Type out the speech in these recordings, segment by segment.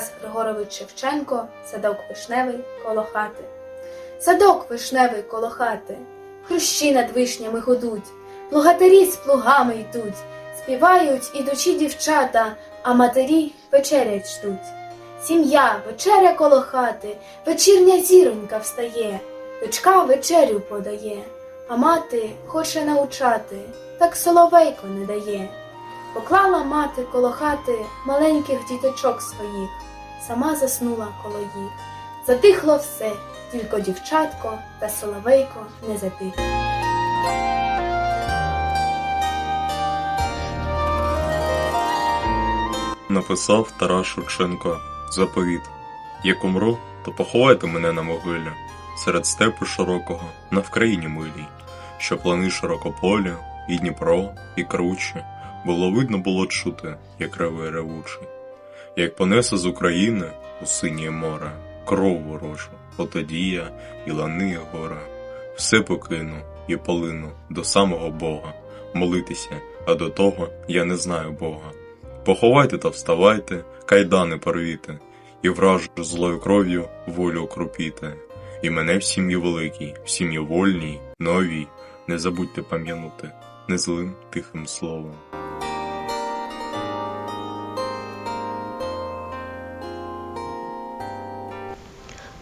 Григорович Шевченко, садок вишневий коло хати. Садок вишневий коло хати, хрущі над вишнями гудуть, плугатарі з плугами йдуть, співають ідучі дівчата, а матері вечерять ждуть. Сім'я вечеря коло хати, вечірня зіронька встає, дочка вечерю подає, а мати хоче научати, так соловейко не дає. Поклала мати коло хати маленьких діточок своїх, сама заснула коло їх. Затихло все, тільки дівчатко та соловейко не затих. Написав Тарас Шевченко заповіт. Як умру, то поховайте мене на могилі, серед степу широкого, на Вкраїні милій, що плани широкополі, і Дніпро, і кручі, було видно було чути, як реве ревучий. Як понесе з України у синє море, кров ворожу, отоді я і лани, гора, все покину і полину до самого Бога, молитися, а до того я не знаю Бога. Поховайте та вставайте, кайдани порвіте, і вражу злою кров'ю волю окропіте. І мене в сім'ї великій, в сім'ї вольній, новій, не забудьте пам'янути незлим тихим словом.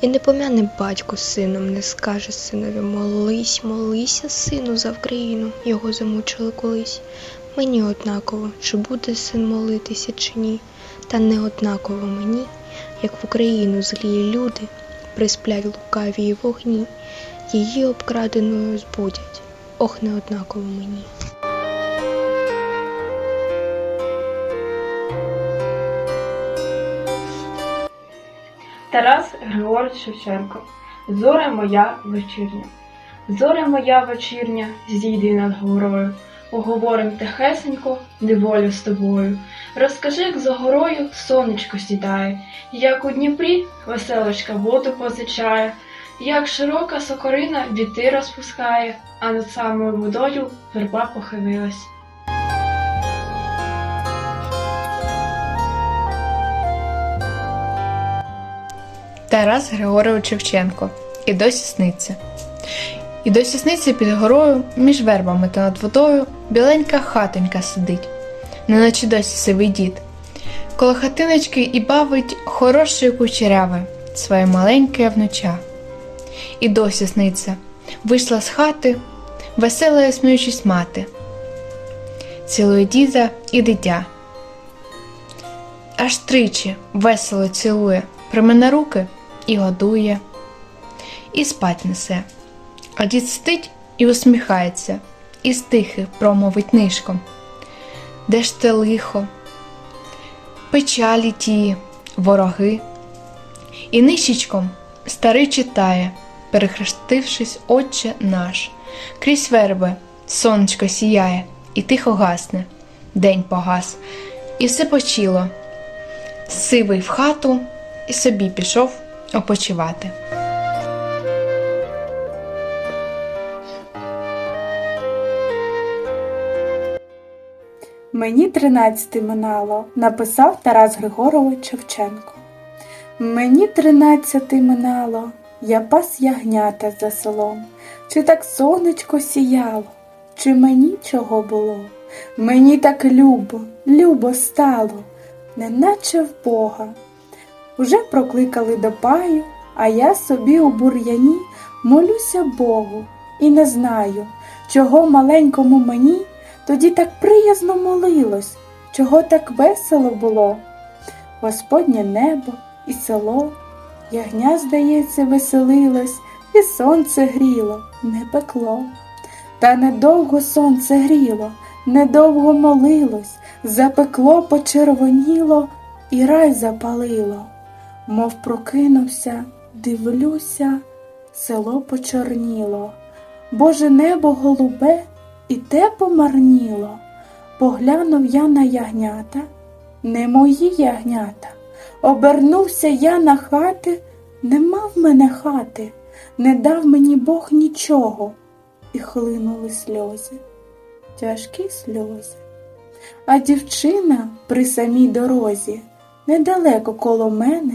І не пом'яне батько сином, не скаже синові молись, молися, сину, за Вкраїну, його замучили колись. Мені однаково, чи буде син молитися, чи ні, та не однаково мені, як в Україну злії люди присплять лукаві й вогні, її обкраденою збудять. Ох, не однаково мені. Тарас Григорович Шевченко. Зоре моя вечірня. Зоре моя вечірня, зійди над горою. Поговорим тихесенько, неволю з тобою. Розкажи, як за горою сонечко сідає, як у Дніпрі веселочка воду позичає, як широка сокорина віти розпускає, а над самою водою верба похилилась. Тарас Григорович Шевченко. І досі сниться. І досі сниться під горою, між вербами та над водою, біленька хатонька сидить, неначе досі сивий дід. Коло хатиночки і бавить хорошої кучеряви, своє маленьке внуча. І досі сниться, вийшла з хати, весела сміючись мати. Цілує діда і дитя. Аж тричі весело цілує, примене руки і годує, і спать несе. А дід сидить і усміхається, і стихи промовить нишком. Де ж те лихо, печалі тії, вороги. І нищечком старий читає, перехрестившись, Отче наш, крізь верби сонечко сіяє, і тихо гасне, день погас, і все почило. Сивий в хату і собі пішов опочивати. Мені тринадцяти минало, написав Тарас Григорович Шевченко. Мені тринадцяти минало, я пас ягнята за селом. Чи так сонечко сіяло, чи мені чого було? Мені так любо, любо стало, неначе в Бога. Уже прокликали до паю, а я собі у бур'яні молюся Богу і не знаю, чого маленькому мені тоді так приязно молилось, чого так весело було. Господнє небо і село, ягня, здається, веселилось, і сонце гріло, не пекло. Та недовго сонце гріло, недовго молилось, запекло, почервоніло і рай запалило. Мов прокинувся, дивлюся, село почорніло, Боже небо голубе, і те помарніло. Поглянув я на ягнята, не мої ягнята. Обернувся я на хати, нема в мене хати, не дав мені Бог нічого, і хлинули сльози, тяжкі сльози. А дівчина при самій дорозі, недалеко коло мене,